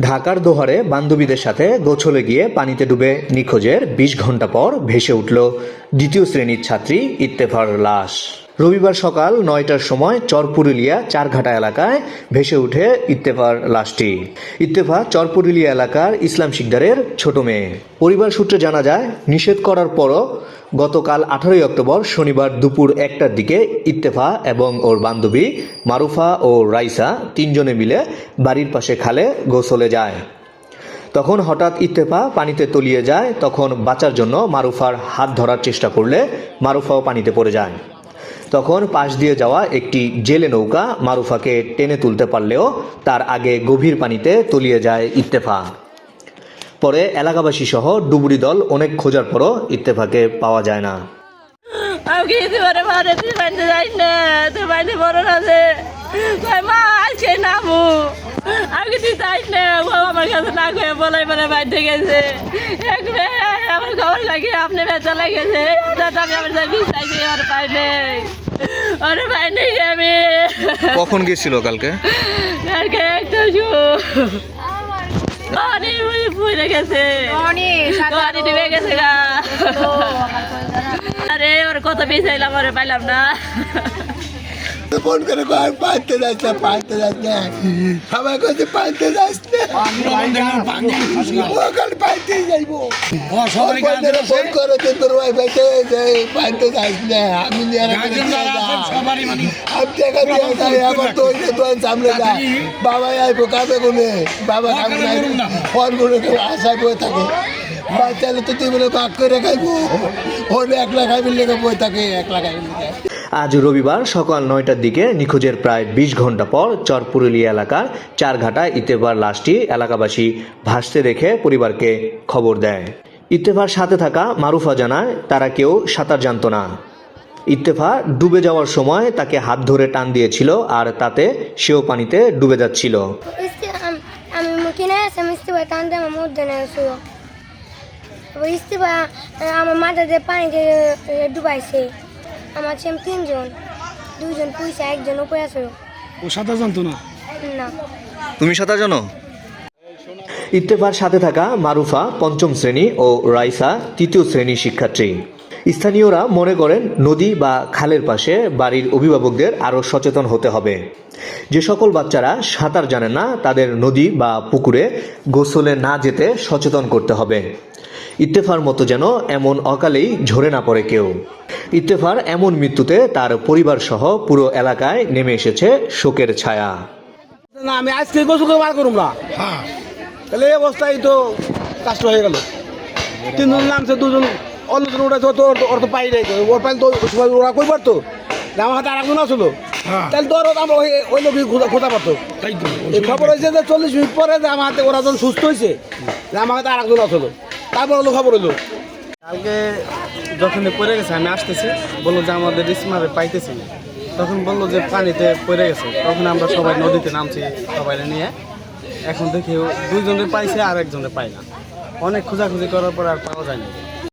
ঢাকার দোহারে বান্ধবীদের সাথে গোছলে গিয়ে পানিতে ডুবে নিখোঁজের বিশ ঘণ্টা পর ভেসে উঠল দ্বিতীয় শ্রেণির ছাত্রী ইত্তেফার লাশ। রবিবার সকাল নয়টার সময় চরপুরুলিয়া চারঘাটা এলাকায় ভেসে উঠে ইত্তেফার লাশটি। ইত্তেফা চরপুরুলিয়া এলাকার ইসলাম শিকদারের ছোট মেয়ে। পরিবার সূত্রে জানা যায়, নিষেধ করার পরও গতকাল আঠারোই অক্টোবর শনিবার দুপুর একটার দিকে ইত্তেফা এবং ওর বান্ধবী মারুফা ও রাইসা তিনজনে মিলে বাড়ির পাশে খালে গোসলে যায়। তখন হঠাৎ ইত্তেফা পানিতে তলিয়ে যায়, তখন বাঁচার জন্য মারুফার হাত ধরার চেষ্টা করলে মারুফাও পানিতে পড়ে যায়। তখন পাশ দিয়ে যাওয়া একটি জেলে নৌকা মারুফাকে টেনে তুলতে পারলেও তার আগে গভীর পানিতে তলিয়ে যায় ইত্তেফা। পরে এলাকাবাসী সহ ডুবুরি দল অনেক খোঁজার পরও ইত্তেফাকে পাওয়া যায় না। আমি কিছু করে মারে তুই বাড়িতে যাই না? তুই বাড়িতে বড় না যে মা আজকে নামু আমি কিছু যাই না ও আমার কাছে না করে বলাই বলে বাড়িতে গেছে। আমার খবর লাগে আপনি আমি আমার যাই আর পাই নেই। আরে পাই নেই আমি। কখন গেছিল কালকে? কালকে একটা শু পুড়ে গেছে। পানি ডুবে গেছে গা। আরে ওর কত বেচাইলাম আরে পাইলাম না। ফোন করে কয় যাস না যাস না। সবাই কাছে পাইতে যাস না। ওখানে পাইতে যাইবো। বন্ধুরা ফোন করে তো তোর ওয়াই পাইতে পাইতে যাস না আমি নিয়ে রাখি আমি টাকা দিয়ে আমার তো ওই যে তো সামনে যা বাবা আইবো কাবে গুনে বাবা ফোন করে আশায় বয়ে থাকে। বাচ্চালে তো তুই বলে ভাগ করে খাইবো। ওর একলা খাইবি লেগে বয়ে থাকে একলা খাইবি লেগে। আজ রবিবার সকাল নয়টার দিকে নিখোঁজের প্রায় বিশ ঘণ্টা পর চরপুরুলিয়া এলাকার চারঘাটা ইত্তেফার লাশটি এলাকাবাসী ভাসতে দেখে পরিবারকে খবর দেয়। ইত্তেফার সাথে থাকা মারুফা জানায়, তারা কেউ সাঁতার জানতো না। ইত্তেফা ডুবে যাওয়ার সময় তাকে হাত ধরে টান দিয়েছিল আর তাতে সেও পানিতে ডুবে যাচ্ছিল। ডুবাইছে আমার ছেলে তিনজন দুইজন পুইসা একজন উপরে আছে। ও সাঁতার জানতো না? না। তুমি সাঁতার জানো? ইত্তেফার সাথে থাকা মারুফা পঞ্চম শ্রেণি ও রাইসা তৃতীয় শ্রেণির শিক্ষার্থী। স্থানীয়রা মনে করেন নদী বা খালের পাশে বাড়ির অভিভাবকদের আরও সচেতন হতে হবে। যে সকল বাচ্চারা সাঁতার জানে না তাদের নদী বা পুকুরে গোসলে না যেতে সচেতন করতে হবে। ইত্তেফার মতো যেন এমন অকালেই ঝরে না পড়ে কেউ। ইত্তেফার এমন মৃত্যুতে তার পরিবার সহ পুরো এলাকায় নেমে এসেছে শোকের ছায়া। না আমি আজকে গোসল বার করুম না। তাহলে এই অবস্থায় তো কাষ্ট হয়ে গেল। তিনজন নামছে দুজন অন্যজন উঠেছে তো ওর তো- ওর তো পাই নাই ওর পাইলে তো ওরা কই পারতো? আমার হাতে আরেকজন আসলো তাহলে তো আমরা ওই ওই লোক খোঁজা পারতো। খবর হয়েছে যে চল্লিশ মিনিট পরে যে আমার হাতে ওরা যখন সুস্থ হয়েছে যে আমার হাতে আরেকজন আসলো তারপর হলো খবর হলো কালকে যখন পড়ে গেছে, আমি আসতেছি, বলল যে আমাদের স্মারে পাইতেছি। তখন বলল যে পানিতে পড়ে গেছে। তখন আমরা সবাই নদীতে নামছি সবাই নিয়ে। এখন দেখি দুইজনে পাইছে আর একজনে পাই না। অনেক খোঁজাখুঁজি করার পর আর পাওয়া যায় না।